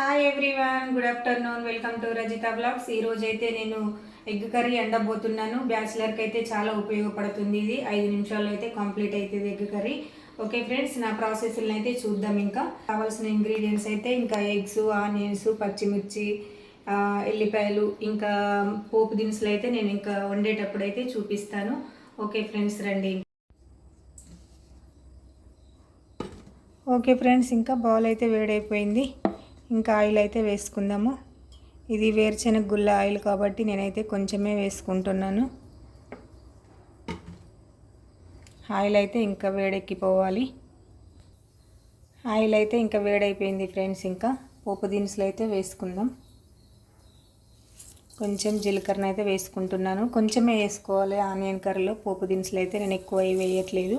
Hi everyone good afternoon welcome to Rajitha blogs ఈరోజు అయితే నేను ఎగ్ కర్రీ ఎండబోతున్నాను. బ్యాచిలర్కి అయితే చాలా ఉపయోగపడుతుంది ఇది. ఐదు నిమిషాల్లో అయితే కంప్లీట్ అవుతుంది ఎగ్ కర్రీ. ఓకే ఫ్రెండ్స్ నా ప్రాసెస్ని అయితే చూద్దాం ఇంకా. కావాల్సిన ఇంగ్రీడియంట్స్ అయితే ఇంకా ఎగ్స్ ఆనియన్స్ పచ్చిమిర్చి ఎల్లిపాయలు ఇంకా పోపు దినుసులు అయితే నేను ఇంకా వండేటప్పుడు అయితే చూపిస్తాను. ఓకే ఫ్రెండ్స్ రండి. ఓకే ఫ్రెండ్స్ ఇంకా బౌల్ అయితే వేడైపోయింది. ఇంకా ఆయిల్ అయితే వేసుకుందాము. ఇది వేరుశెనగ గుల్ల ఆయిల్ కాబట్టి నేనైతే కొంచెమే వేసుకుంటున్నాను. ఆయిల్ అయితే ఇంకా వేడెక్కిపోవాలి. ఆయిల్ అయితే ఇంకా వేడైపోయింది ఫ్రెండ్స్ ఇంకా. పోపు దినుసులు అయితే వేసుకుందాం. కొంచెం జీలకర్ర అయితే వేసుకుంటున్నాను. కొంచెమే వేసుకోవాలి ఆనియన్ కర్రీలో. పోపు దినుసులు అయితే నేను ఎక్కువ అవి వేయట్లేదు.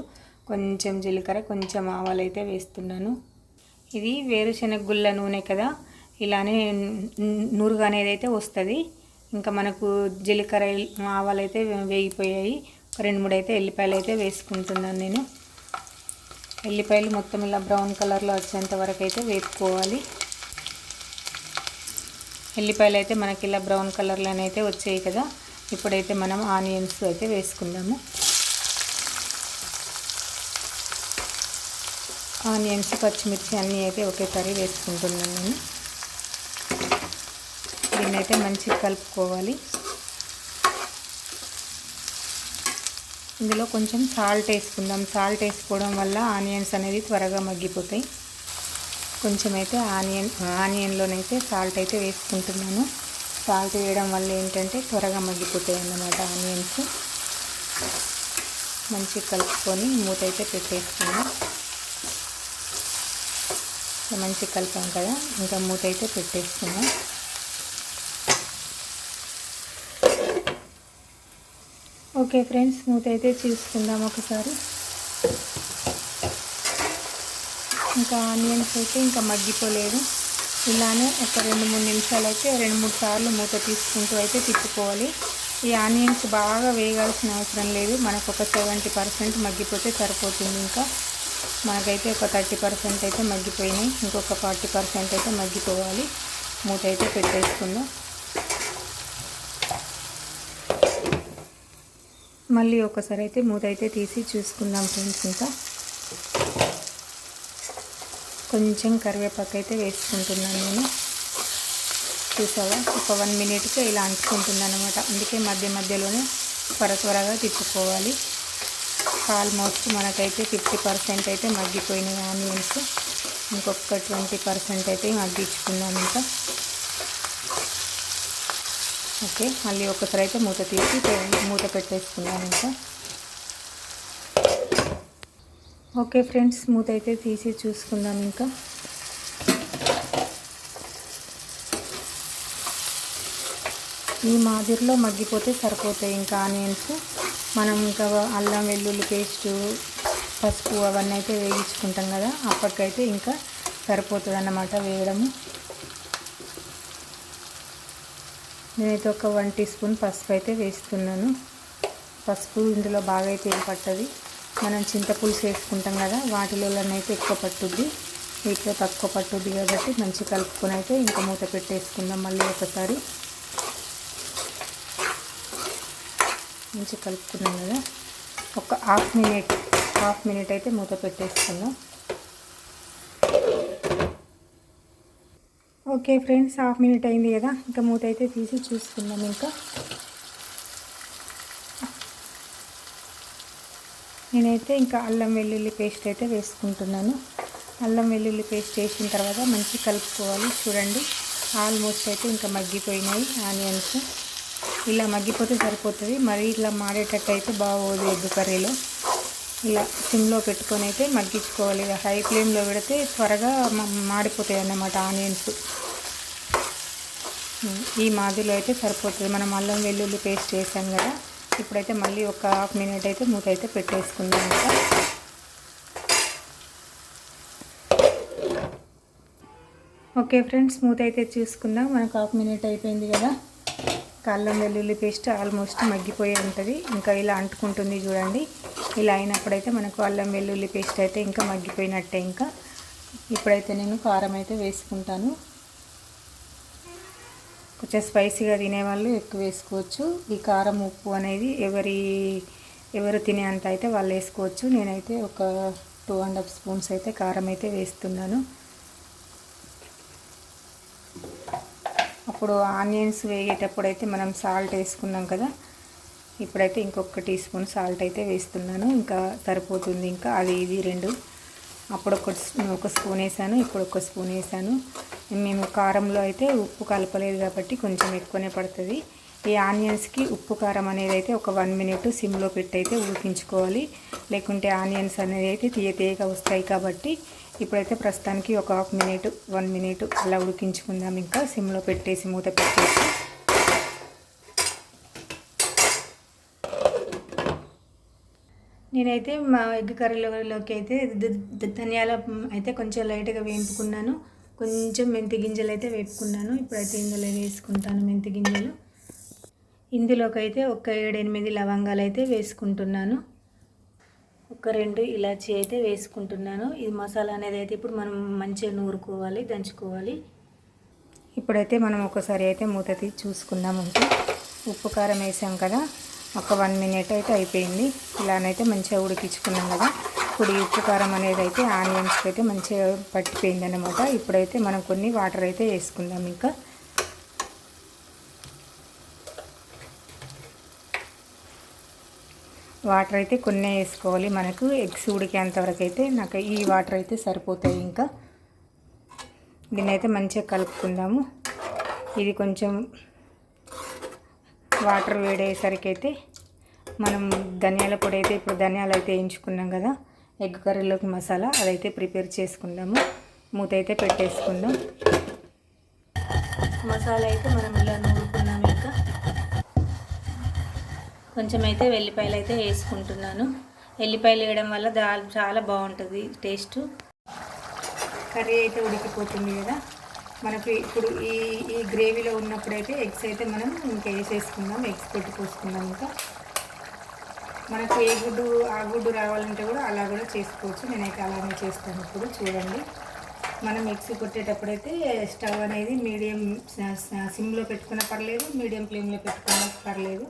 కొంచెం జీలకర్ర కొంచెం ఆవాలు అయితే వేస్తున్నాను. ఇది వేరుశనగ గుళ్ళ నూనె కదా. ఇలానే నూరుగా అనేది అయితే వస్తుంది. ఇంకా మనకు జీలకర్ర ఆవాలు అయితే వేగిపోయాయి. ఒక రెండు మూడు అయితే ఎల్లిపాయలు అయితే వేసుకుంటున్నాను నేను. ఎల్లిపాయలు మొత్తం ఇలా బ్రౌన్ కలర్లో వచ్చేంత వరకు అయితే వేపుకోవాలి. ఎల్లిపాయలు అయితే మనకి ఇలా బ్రౌన్ కలర్లోనే అయితే వచ్చాయి కదా. ఇప్పుడైతే మనం ఆనియన్స్ అయితే వేసుకుందాము. ఆనియన్స్ పచ్చిమిర్చి అన్నీ అయితే ఒకేసారి వేసుకుంటున్నాను నేను. దీన్ని అయితే మంచిగా కలుపుకోవాలి. ఇందులో కొంచెం సాల్ట్ వేసుకుందాం. సాల్ట్ వేసుకోవడం వల్ల ఆనియన్స్ అనేది త్వరగా మగ్గిపోతాయి. కొంచెం అయితే ఆనియన్ ఆనియన్లోనైతే సాల్ట్ అయితే వేసుకుంటున్నాను. సాల్ట్ వేయడం వల్ల ఏంటంటే త్వరగా మగ్గిపోతాయి అన్నమాట ఆనియన్స్. మంచిగా కలుపుకొని మూత అయితే పెట్టేసుకున్నాను. మంచి కలిపాం కదా ఇంకా మూత అయితే పెట్టేసుకుందాం ఓకే ఫ్రెండ్స్ మూత అయితే చూసుకుందాం ఒకసారి. ఇంకా ఆనియన్స్ అయితే ఇంకా మగ్గిపోలేదు. ఇలానే ఒక రెండు మూడు నిమిషాలు అయితే రెండు మూడు సార్లు మూత తీసుకుంటూ అయితే తిప్పుకోవాలి. ఈ ఆనియన్స్ బాగా వేగాల్సిన అవసరం లేదు. మనకు ఒక సెవెంటీ పర్సెంట్ మగ్గిపోతే సరిపోతుంది ఇంకా. మనకైతే ఒక థర్టీ పర్సెంట్ అయితే మగ్గిపోయినాయి. ఇంకొక ఫార్టీ పర్సెంట్ అయితే మగ్గిపోవాలి. మూత అయితే పెట్టేసుకుందాం. మళ్ళీ ఒకసారి అయితే మూత అయితే తీసి చూసుకుందాం ఫ్రెండ్స్ ఇంకా. కొంచెం కరివేపాకు అయితే వేసుకుంటున్నాను నేను. చూసావా? ఒక వన్ మినిట్కి ఇలా అంటుకుంటున్నాను అనమాట అందుకే మధ్య మధ్యలోనే త్వర త్వరగా తిప్పుకోవాలి. ఆల్మోస్ట్ మనకైతే ఫిఫ్టీ పర్సెంట్ అయితే మగ్గిపోయినాయి ఆనియన్స్. ఇంకొక ట్వంటీ పర్సెంట్ అయితే మగ్గించుకున్నాం ఇంకా. ఓకే మళ్ళీ ఒకసారి అయితే మూత తీసి మూత పెట్టేసుకుందాం ఇంకా. ఓకే ఫ్రెండ్స్ మూత అయితే తీసి చూసుకుందాం ఇంకా. ఈ మాదిరిలో మగ్గిపోతే సరిపోతాయి ఇంకా ఆనియన్స్. మనం ఇంకా అల్లం వెల్లుల్లి పేస్ట్ పసుపు అవన్నీ అయితే వేయించుకుంటాం కదా అప్పటికైతే ఇంకా సరిపోతుంది అన్నమాట వేయడము. నేనైతే ఒక వన్ టీ స్పూన్ పసుపు అయితే వేస్తున్నాను. పసుపు ఇందులో బాగా అయితే ఏం పట్టది. మనం చింతపులుసు వేసుకుంటాం కదా వాటిలోనైతే ఎక్కువ పట్టుద్ది. వీటిలో తక్కువ పట్టుద్ది కాబట్టి మంచి కలుపుకొని అయితే ఇంకా మూత పెట్టేసుకుందాం మళ్ళీ ఒకసారి. మంచి కలుపుకున్నాం కదా. ఒక హాఫ్ మినిట్ హాఫ్ మినిట్ అయితే మూత పెట్టేసుకుందాం. ఓకే ఫ్రెండ్స్ హాఫ్ మినిట్ అయింది కదా. ఇంకా మూత అయితే తీసి చూసుకుందాం ఇంకా. నేనైతే ఇంకా అల్లం వెల్లుల్లి పేస్ట్ అయితే వేసుకుంటున్నాను. అల్లం వెల్లుల్లి పేస్ట్ వేసిన తర్వాత మంచి కలుపుకోవాలి. చూడండి ఆల్మోస్ట్ అయితే ఇంకా మగ్గిపోయినాయి ఆనియన్స్. ఇలా మగ్గిపోతే సరిపోతుంది. మరి ఇలా మాడేటట్టు అయితే బాగోదు ఎగ్ కర్రీలో. ఇలా సిమ్లో పెట్టుకొని అయితే మగ్గించుకోవాలి. ఇక హై ఫ్లేమ్లో పెడితే త్వరగా మాడిపోతాయి అన్నమాట ఆనియన్స్. ఈ మాదిరిలో అయితే సరిపోతుంది. మనం అల్లం వెల్లుల్లి పేస్ట్ చేసాం కదా ఇప్పుడైతే మళ్ళీ ఒక హాఫ్ మినిట్ అయితే మూత అయితే పెట్టేసుకుందాం ఇంకా. ఓకే ఫ్రెండ్స్ మూత అయితే చూసుకుందాం. మనకు హాఫ్ మినిట్ అయిపోయింది కదా. అల్లం వెల్లుల్లి పేస్ట్ ఆల్మోస్ట్ మగ్గిపోయి ఉంటుంది. ఇంకా ఇలా అంటుకుంటుంది చూడండి. ఇలా అయినప్పుడైతే మనకు అల్లం వెల్లుల్లి పేస్ట్ అయితే ఇంకా మగ్గిపోయినట్టే ఇంకా. ఇప్పుడైతే నేను కారం అయితే వేసుకుంటాను. కొంచెం స్పైసీగా తినేవాళ్ళు ఎక్కువ వేసుకోవచ్చు. ఈ కారం ఉప్పు అనేది ఎవరి ఎవరు తినే అంత అయితే వాళ్ళు వేసుకోవచ్చు. నేనైతే ఒక టూ అండ్ హాఫ్ స్పూన్స్ అయితే కారం అయితే వేస్తున్నాను. అప్పుడు ఆనియన్స్ వేగేటప్పుడు అయితే మనం సాల్ట్ వేసుకున్నాం కదా ఇప్పుడైతే ఇంకొక టీ స్పూన్ సాల్ట్ అయితే వేస్తున్నాను. ఇంకా సరిపోతుంది. ఇంకా అది ఇది రెండు. అప్పుడు ఒక ఒక స్పూన్ వేసాను ఇప్పుడు ఒక స్పూన్ వేసాను. మేము కారంలో అయితే ఉప్పు కలపలేదు కాబట్టి కొంచెం ఎక్కువనే పడుతుంది. ఈ ఆనియన్స్కి ఉప్పు కారం అనేది అయితే ఒక వన్ మినిట్ సిమ్లో పెట్టి అయితే ఉడికించుకోవాలి. లేకుంటే ఆనియన్స్ అనేది అయితే తీయ తీయగా వస్తాయి కాబట్టి ఇప్పుడైతే ప్రస్తుతానికి ఒక హాఫ్ మినిట్ వన్ మినిట్ అలా ఉడికించుకుందాం. ఇంకా సిమ్లో పెట్టేసి మూత పెట్టేసి. నేనైతే మా ఎగ్ కర్రీలోకి అయితే ధనియాల అయితే కొంచెం లైట్గా వేపుకున్నాను. కొంచెం మెంతి గింజలు అయితే వేపుకున్నాను. ఇప్పుడైతే ఇందులో వేసుకుంటాను మెంతి గింజలు. ఇందులోకి అయితే ఒక ఏడెనిమిది లవంగాలు అయితే వేసుకుంటున్నాను. ఒక రెండు ఇలాచీ అయితే వేసుకుంటున్నాను. ఇది మసాలా అనేది అయితే ఇప్పుడు మనం మంచిగా నూరుకోవాలి దంచుకోవాలి. ఇప్పుడైతే మనం ఒకసారి అయితే మూత తీసి చూసుకుందాం ఉప్పు కారం వేసాం కదా ఒక వన్ మినిట్ అయితే అయిపోయింది. ఇలానైతే మంచిగా ఉడికించుకున్నాం కదా. ఇప్పుడు ఈ ఉప్పు కారం అనేది అయితే ఆనియన్స్కి అయితే మంచిగా పట్టిపోయింది అనమాట ఇప్పుడైతే మనం కొన్ని వాటర్ అయితే వేసుకుందాం ఇంకా. వాటర్ అయితే కొన్ని వేసుకోవాలి. మనకు ఎగ్స్ ఉడికేంతవరకు అయితే నాకు ఈ వాటర్ అయితే సరిపోతాయి ఇంకా. దీన్ని అయితే మంచిగా కలుపుకుందాము. ఇది కొంచెం వాటర్ వేడేసరికి అయితే మనం ధనియాల పొడి అయితే ఇప్పుడు ధనియాలు అయితే వేయించుకున్నాం కదా ఎగ్ కర్రీలోకి మసాలా అదైతే ప్రిపేర్ చేసుకుందాము. మూత అయితే పెట్టేసుకుందాం. మసాలా అయితే మనం ఇలా కొంచెం అయితే వెల్లిపాయలు అయితే వేసుకుంటున్నాను. వెల్లిపాయలు వేయడం వల్ల దా చాలా బాగుంటుంది టేస్ట్. కర్రీ అయితే ఉడికిపోతుంది కదా. మనకి ఇప్పుడు ఈ ఈ గ్రేవీలో ఉన్నప్పుడైతే ఎగ్స్ అయితే మనం ఇంకా వేసేసుకుందాం. ఎగ్స్ పెట్టి పోసుకుందాం ఇంకా. మనకు ఏ గుడ్డు ఆ గుడ్డు రావాలంటే కూడా అలా కూడా చేసుకోవచ్చు. నేనైతే అలానే చేస్తాను ఇప్పుడు చూడండి. మనం మిక్సీ కొట్టేటప్పుడైతే స్టవ్ అనేది మీడియం సిమ్లో పెట్టుకున్న పర్లేదు మీడియం ఫ్లేమ్లో పెట్టుకున్న పర్లేదు.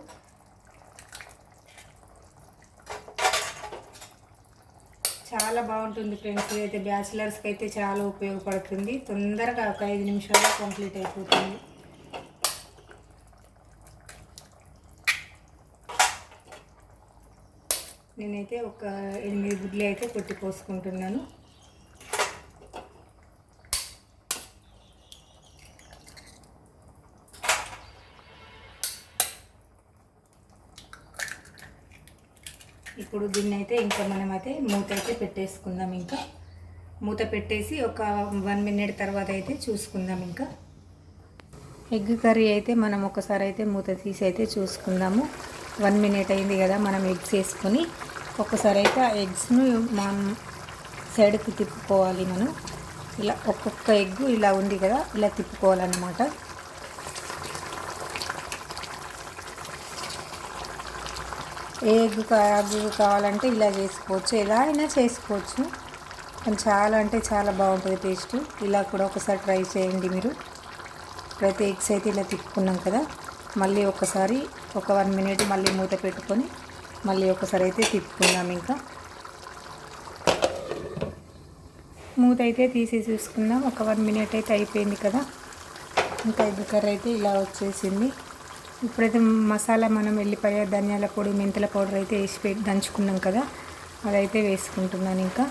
చాలా బాగుంటుంది ఫ్రెండ్స్ అయితే బ్యాచిలర్స్కి అయితే చాలా ఉపయోగపడుతుంది. తొందరగా ఒక ఐదు నిమిషాల్లో కంప్లీట్ అయిపోతుంది. నేనైతే ఒక ఎనిమిది గుడ్లు అయితే కొట్టి పోసుకుంటున్నాను ఇప్పుడు దీన్ని అయితే ఇంకా మనం అయితే మూత అయితే పెట్టేసుకుందాం ఇంకా. మూత పెట్టేసి ఒక వన్ మినిట్ తర్వాత అయితే చూసుకుందాం ఇంకా. ఎగ్ కర్రీ అయితే మనం ఒకసారి అయితే మూత తీసి అయితే చూసుకుందాము. వన్ మినిట్ అయింది కదా మనం ఎగ్స్ వేసుకొని ఒకసారి అయితే ఆ ఎగ్స్ను మనం సైడ్కి తిప్పుకోవాలి మనం. ఇలా ఒక్కొక్క ఎగ్ ఇలా ఉంది కదా ఇలా తిప్పుకోవాలన్నమాట. ఏ ఎగ్ ఎగ్ కావాలంటే ఇలా చేసుకోవచ్చు. ఎలా అయినా చేసుకోవచ్చు. కానీ చాలా అంటే చాలా బాగుంటుంది టేస్ట్. ఇలా కూడా ఒకసారి ట్రై చేయండి మీరు. ప్రతి ఎగ్స్ అయితే ఇలా తిప్పుకున్నాం కదా. మళ్ళీ ఒకసారి ఒక వన్ మినిట్ మళ్ళీ మూత పెట్టుకొని మళ్ళీ ఒకసారి అయితే తిప్పుకుందాం ఇంకా. మూత అయితే తీసి చూసుకుందాం. ఒక వన్ మినిట్ అయితే అయిపోయింది కదా. ఇంకా ఎగ్ కర్రీ అయితే ఇలా వచ్చేసింది. ఇప్పుడైతే మసాలా మనం వెళ్ళిపోయే ధనియాల పొడి మెంతుల పౌడర్ అయితే వేసి దంచుకున్నాం కదా అదైతే వేసుకుంటున్నాను ఇంకా.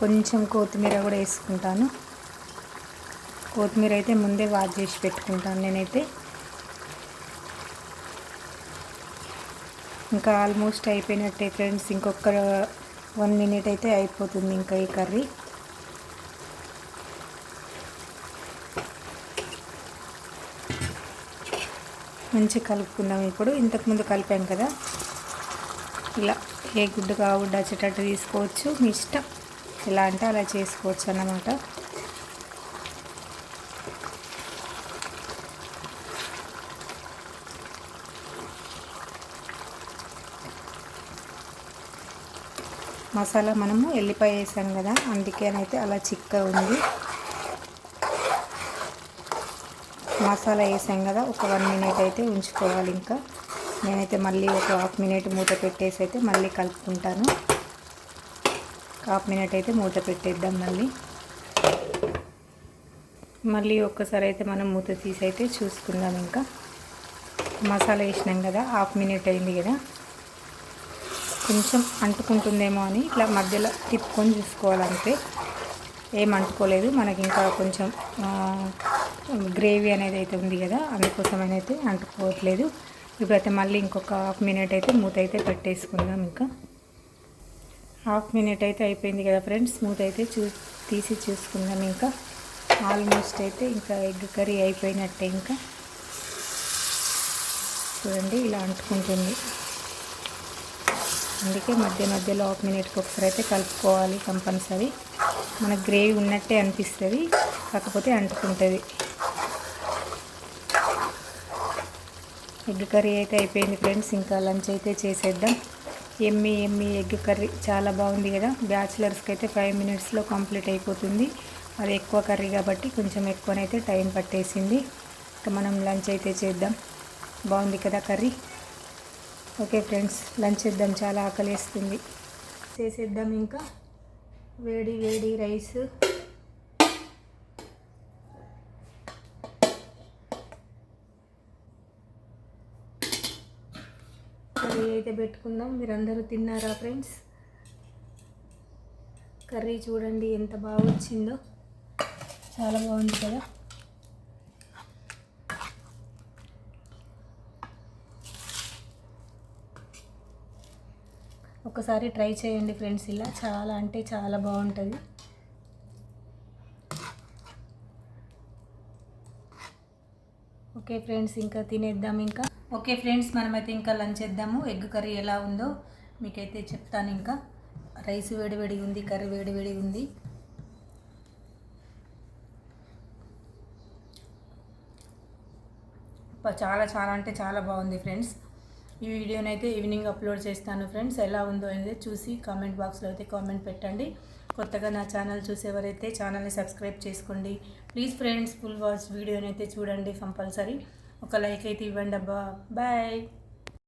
కొంచెం కొత్తిమీర కూడా వేసుకుంటాను. కొత్తిమీర అయితే ముందే వాష్ చేసి పెట్టుకుంటాను నేనైతే. ఇంకా ఆల్మోస్ట్ అయిపోయినట్టే ఫ్రెండ్స్ ఇంకొక వన్ మినిట్ అయితే అయిపోతుంది ఇంకా ఈ కర్రీ. మంచిగా కలుపుకుందాం ఇప్పుడు. ఇంతకుముందు కలిపాం కదా. ఇలా ఏ గుడ్డు కాగుడ్డ వచ్చేటట్టు తీసుకోవచ్చు. మీ ఇష్టం ఎలా అంటే అలా చేసుకోవచ్చు అన్నమాట. మసాలా మనము ఎల్లిపాయ వేసాం కదా. అందుకేనైతే అలా చిక్క ఉంది. మసాలా వేసాం కదా ఒక వన్ మినిట్ అయితే ఉంచుకోవాలి ఇంకా. నేనైతే మళ్ళీ ఒక హాఫ్ మినిట్ మూత పెట్టేసి అయితే మళ్ళీ కలుపుకుంటాను. హాఫ్ మినిట్ అయితే మూత పెట్టేద్దాం మళ్ళీ. మళ్ళీ ఒక్కసారి అయితే మనం మూత తీసి అయితే చూసుకుందాం ఇంకా. మసాలా వేసినాం కదా హాఫ్ మినిట్ అయింది కదా. కొంచెం అంటుకుంటుందేమో అని ఇట్లా మధ్యలో తిప్పుకొని చూసుకోవాలంటే ఏం అంటుకోలేదు మనకి ఇంకా కొంచెం గ్రేవీ అనేది అయితే ఉంది కదా అందుకోసమని అయితే అంటుకోవట్లేదు. ఇప్పుడైతే మళ్ళీ ఇంకొక హాఫ్ మినిట్ అయితే మూత అయితే పెట్టేసుకుందాం ఇంకా. హాఫ్ మినిట్ అయితే అయిపోయింది కదా ఫ్రెండ్స్ మూత అయితే చూ తీసి చూసుకుందాం ఇంకా. ఆల్మోస్ట్ అయితే ఇంకా ఎగ్ కర్రీ అయిపోయినట్టే ఇంకా. చూడండి ఇలా అంటుకుంటుంది. అందుకే మధ్య మధ్యలో హాఫ్ మినిట్కి ఒకసారి అయితే కలుపుకోవాలి కంపల్సరీ. మనకు గ్రేవీ ఉన్నట్టే అనిపిస్తుంది కాకపోతే అంటుకుంటుంది. ఎగ్ కర్రీ అయితే అయిపోయింది ఫ్రెండ్స్. ఇంకా లంచ్ అయితే చేసేద్దాం. ఎమ్మి ఎమ్మి ఎగ్ కర్రీ చాలా బాగుంది కదా. బ్యాచిలర్స్కి అయితే ఫైవ్ మినిట్స్లో కంప్లీట్ అయిపోతుంది. అది ఎక్కువ కర్రీ కాబట్టి కొంచెం ఎక్కువనైతే టైం పట్టేసింది. ఇంకా మనం లంచ్ అయితే చేద్దాం. బాగుంది కదా కర్రీ? ఓకే ఫ్రెండ్స్ లంచ్ చేద్దాం. చాలా ఆకలిస్తుంది. చేసేద్దాం ఇంకా. వేడి వేడి రైస్. పెట్టుకుందాం. మీరందరూ తిన్నారా ఫ్రెండ్స్? కర్రీ చూడండి ఎంత బాగా వచ్చిందో చాలా బాగుంది కదా? ఒకసారి ట్రై చేయండి ఫ్రెండ్స్ ఇలా. చాలా అంటే చాలా బాగుంటుంది. ఓకే ఫ్రెండ్స్ ఇంకా తినేద్దాం ఇంకా. ఓకే ఫ్రెండ్స్ మనమైతే ఇంకా లంచ్ చేద్దాము. ఎగ్ కర్రీ ఎలా ఉందో మీకైతే చెప్తాను ఇంకా. రైస్ వేడివేడి ఉంది కర్రీ వేడివేడి ఉంది. చాలా చాలా అంటే చాలా బాగుంది ఫ్రెండ్స్. ఈ వీడియోని అయితే ఈవినింగ్ అప్లోడ్ చేస్తాను ఫ్రెండ్స్. ఎలా ఉందో అనేది చూసి కామెంట్ బాక్స్లో అయితే కామెంట్ పెట్టండి. కొత్తగా నా ఛానల్ చూసేవారైతే ఛానల్ని సబ్స్క్రైబ్ చేసుకోండి. ప్లీజ్ ఫ్రెండ్స్ ఫుల్ వాచ్ వీడియోని అయితే చూడండి కంపల్సరీ. ఒక లైక్ అయితే ఇవ్వండి అబ్బా. బాయ్.